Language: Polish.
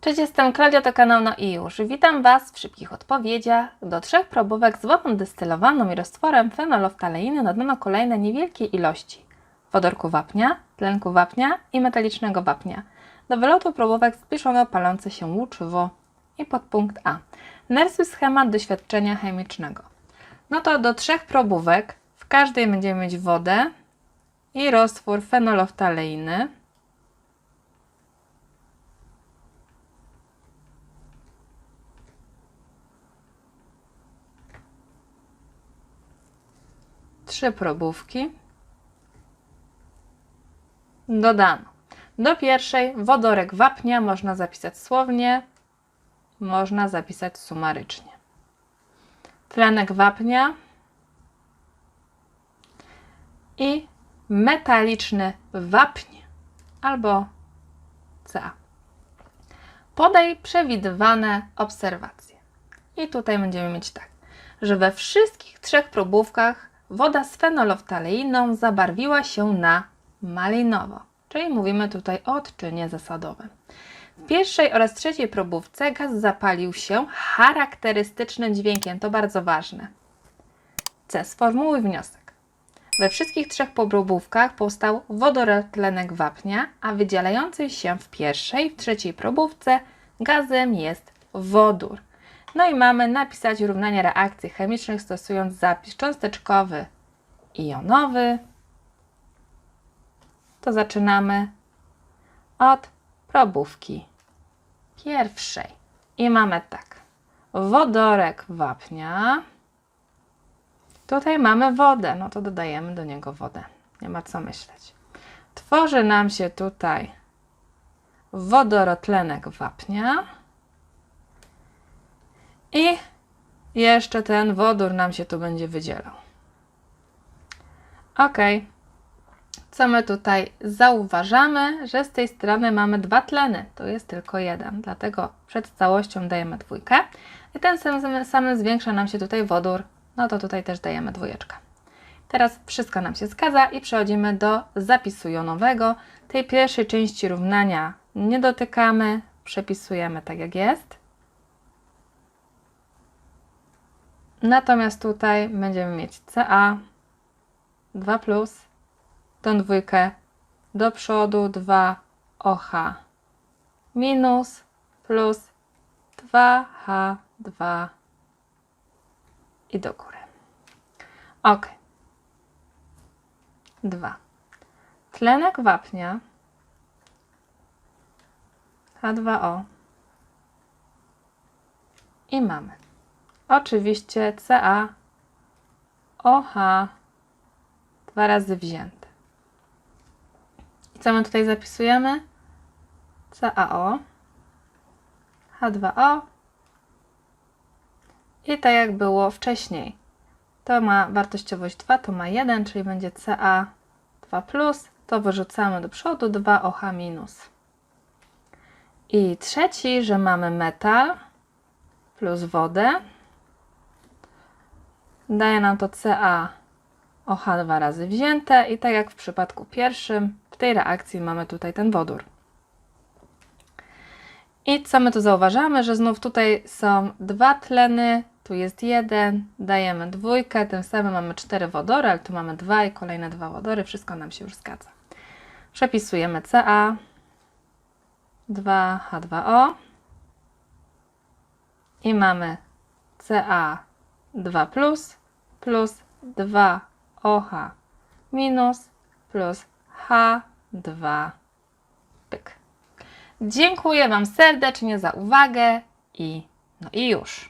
Cześć, jestem Klaudia, to kanał No i już. Witam Was w szybkich odpowiedziach. Do trzech probówek z wodą destylowaną i roztworem fenoloftaleiny dodano kolejne niewielkie ilości wodorku wapnia, tlenku wapnia i metalicznego wapnia. Do wylotu probówek zbliżono palące się łuczywo i podpunkt A. Narysuj schemat doświadczenia chemicznego. No to do trzech probówek w każdej będziemy mieć wodę i roztwór fenoloftaleiny. Trzy probówki. Dodano. Do pierwszej wodorek wapnia można zapisać słownie, można zapisać sumarycznie. Tlenek wapnia i metaliczny wapń albo Ca. Podaj przewidywane obserwacje. I tutaj będziemy mieć tak, że we wszystkich trzech probówkach woda z fenoloftaleiną zabarwiła się na malinowo, czyli mówimy tutaj o odczynie zasadowym. W pierwszej oraz trzeciej probówce gaz zapalił się charakterystycznym dźwiękiem, to bardzo ważne. C. Sformułuj wniosek. We wszystkich trzech probówkach powstał wodorotlenek wapnia, a wydzielający się w pierwszej i trzeciej probówce gazem jest wodór. No i mamy napisać równanie reakcji chemicznych stosując zapis cząsteczkowy i jonowy. To zaczynamy od probówki pierwszej. I mamy tak. Wodorek wapnia. Tutaj mamy wodę, no to dodajemy do niego wodę. Nie ma co myśleć. Tworzy nam się tutaj wodorotlenek wapnia. I jeszcze ten wodór nam się tu będzie wydzielał. Ok. Co my tutaj zauważamy, że z tej strony mamy dwa tleny, tu jest tylko jeden, dlatego przed całością dajemy dwójkę i ten sam, samym zwiększa nam się tutaj wodór, no to tutaj też dajemy dwójeczkę. Teraz wszystko nam się zgadza i przechodzimy do zapisu jonowego. Tej pierwszej części równania nie dotykamy, przepisujemy tak jak jest. Natomiast tutaj będziemy mieć Ca 2 plus, tą dwójkę do przodu 2 OH minus plus 2H2 i do góry. Ok. 2. Tlenek wapnia H2O i mamy oczywiście Ca OH dwa razy wzięte. I co my tutaj zapisujemy? CaO H2O i tak jak było wcześniej. To ma wartościowość 2, to ma 1, czyli będzie Ca2+, to wyrzucamy do przodu 2OH-. minus. I trzeci, że mamy metal plus wodę. Daje nam to Ca OH dwa razy wzięte i tak jak w przypadku pierwszym, w tej reakcji mamy tutaj ten wodór. I co my tu zauważamy, że znów tutaj są dwa tleny, tu jest jeden, dajemy dwójkę, tym samym mamy cztery wodory, ale tu mamy dwa i kolejne dwa wodory, wszystko nam się już zgadza. Przepisujemy Ca 2H2O i mamy Ca2 plus plus 2OH minus plus H2 pyk. Dziękuję Wam serdecznie za uwagę i no i już.